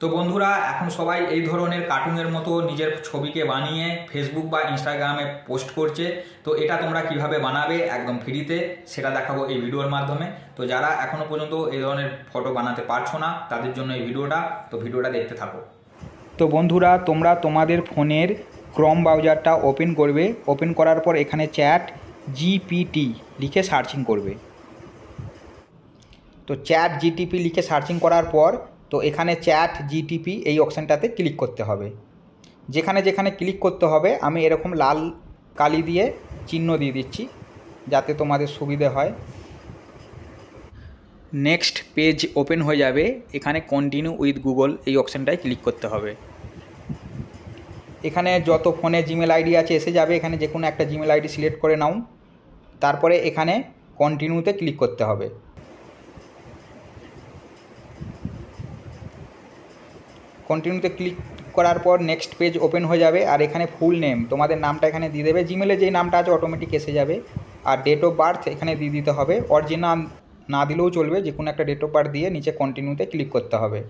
তো বন্ধুরা, এখন সবাই এই ধরনের কার্টুনের মতো নিজের ছবিকে বানিয়ে ফেসবুক বা ইনস্টাগ্রামে পোস্ট করছে। তো এটা তোমরা কীভাবে বানাবে একদম ফ্রিতে, সেটা দেখাবো এই ভিডিওর মাধ্যমে। তো যারা এখনও পর্যন্ত এই ধরনের ফটো বানাতে পারছ না, তাদের জন্য এই ভিডিওটা, তো ভিডিওটা দেখতে থাকো। তো বন্ধুরা, তোমরা তোমাদের ফোনের ক্রম ব্রাউজারটা ওপেন করবে। ওপেন করার পর এখানে চ্যাট জিপিটি লিখে সার্চিং করবে। তো চ্যাট জিটিপি লিখে সার্চিং করার পর তো এখানে চ্যাট জিটিপি এই অপশানটাতে ক্লিক করতে হবে। যেখানে যেখানে ক্লিক করতে হবে, আমি এরকম লাল কালি দিয়ে চিহ্ন দিয়ে দিচ্ছি, যাতে তোমাদের সুবিধে হয়। নেক্সট পেজ ওপেন হয়ে যাবে, এখানে কন্টিনিউ উইথ গুগল এই অপশানটায় ক্লিক করতে হবে। এখানে যত ফোনে জিমেল আইডি আছে, এসে যাবে, এখানে যে কোনো একটা জিমেল আইডি সিলেক্ট করে নাও। তারপরে এখানে কন্টিনিউতে ক্লিক করতে হবে। কন্টিনিউতে ক্লিক করার পর নেক্সট পেজ ওপেন হয়ে যাবে আর এখানে ফুল নেম তোমাদের নামটা এখানে দিয়ে দেবে। জিমেলে যেই নামটা আছে অটোমেটিক এসে যাবে। আর ডেট অফ বার্থ এখানে দিয়ে দিতে হবে। অরিজিনাল না দিলেও চলবে যে কোনো একটা ডেট অফ বার্থ দিয়ে নিচে কন্টিনিউতে ক্লিক করতে হবে।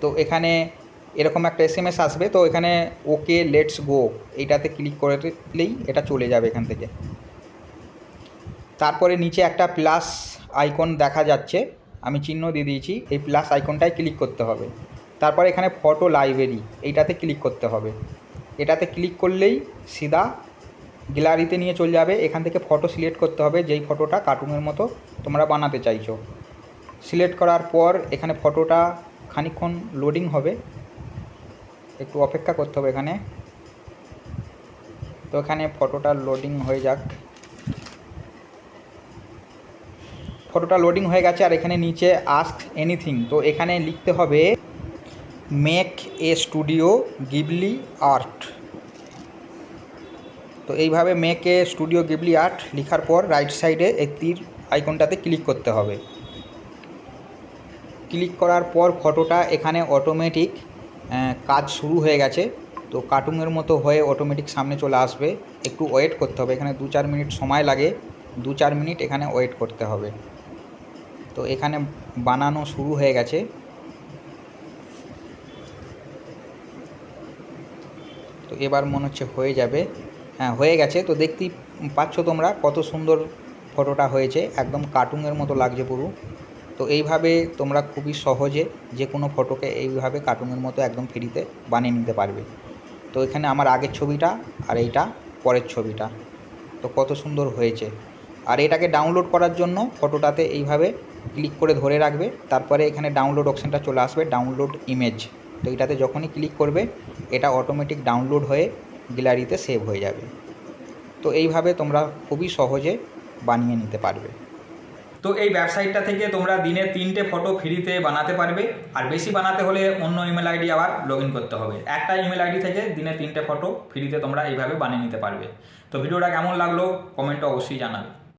তো এখানে এরকম একটা এস আসবে। তো এখানে ওকে লেটস গো এইটাতে ক্লিক করলেই এটা চলে যাবে এখান থেকে। তারপরে নিচে একটা প্লাস আইকন দেখা যাচ্ছে। আমি চিহ্ন দিয়ে দিয়েছি, এই প্লাস আইকনটায় ক্লিক করতে হবে। তারপরে এখানে ফটো লাইব্রেরি এইটাতে ক্লিক করতে হবে। এটাতে ক্লিক করলেই সিধা গ্যালারিতে নিয়ে চলে যাবে। এখান থেকে ফটো সিলেক্ট করতে হবে, যেই ফটোটা কার্টুনের মতো তোমরা বানাতে চাইছো। সিলেক্ট করার পর এখানে ফটোটা খানিকক্ষণ লোডিং হবে। একটু অপেক্ষা করতে হবে এখানে। তো এখানে ফটোটা লোডিং হয়ে যাক। ফটোটা লোডিং হয়ে গেছে আর এখানে নিচে আস্ক এনিথিং তো এখানে লিখতে হবে make a studio Ghibli art তো এইভাবে make a studio Ghibli art লেখার পর রাইট সাইডে এই তীর আইকনটাতে ক্লিক করতে হবে। ক্লিক করার পর ফটোটা এখানে অটোমেটিক কাজ শুরু হয়ে গেছে। তো কার্টুনের মতো হয়ে অটোমেটিক সামনে চলে আসবে। একটু ওয়েট করতে হবে। এখানে দু চার মিনিট সময় লাগে। দু চার মিনিট এখানে ওয়েট করতে হবে। তো এখানে বানানো শুরু হয়ে গেছে। তো এবার মনে হচ্ছে হয়ে যাবে। হ্যাঁ হয়ে গেছে। তো দেখতেই পাচ্ছ তোমরা কত সুন্দর ফটোটা হয়েছে। একদম কার্টুনের মতো লাগছে পুরো। তো এইভাবে তোমরা খুবই সহজে যে কোনো ফটোকে এইভাবে কার্টুনের মতো একদম ফ্রিতে বানিয়ে নিতে পারবে। তো এখানে আমার আগের ছবিটা আর এইটা পরের ছবিটা। তো কত সুন্দর হয়েছে। আর এটাকে ডাউনলোড করার জন্য ফটোটাতে এইভাবে ক্লিক করে ধরে রাখবে, তারপরে এখানে ডাউনলোড অপশানটা চলে আসবে ডাউনলোড ইমেজ তো এটাতে যখনই ক্লিক করবে, এটা অটোমেটিক ডাউনলোড হয়ে গ্যালারিতে সেভ হয়ে যাবে। তো এইভাবে তোমরা খুবই সহজে বানিয়ে নিতে পারবে। তো এই ওয়েবসাইটটা থেকে তোমরা দিনে তিনটে ফটো ফ্রিতে বানাতে পারবে, আর বেশি বানাতে হলে অন্য ইমেল আইডি আবার লগ করতে হবে। একটা ইমেল আইডি থেকে দিনে তিনটে ফটো ফ্রিতে তোমরা এইভাবে বানিয়ে নিতে পারবে। তো ভিডিওটা কেমন লাগল কমেন্টে অবশ্যই জানাবে।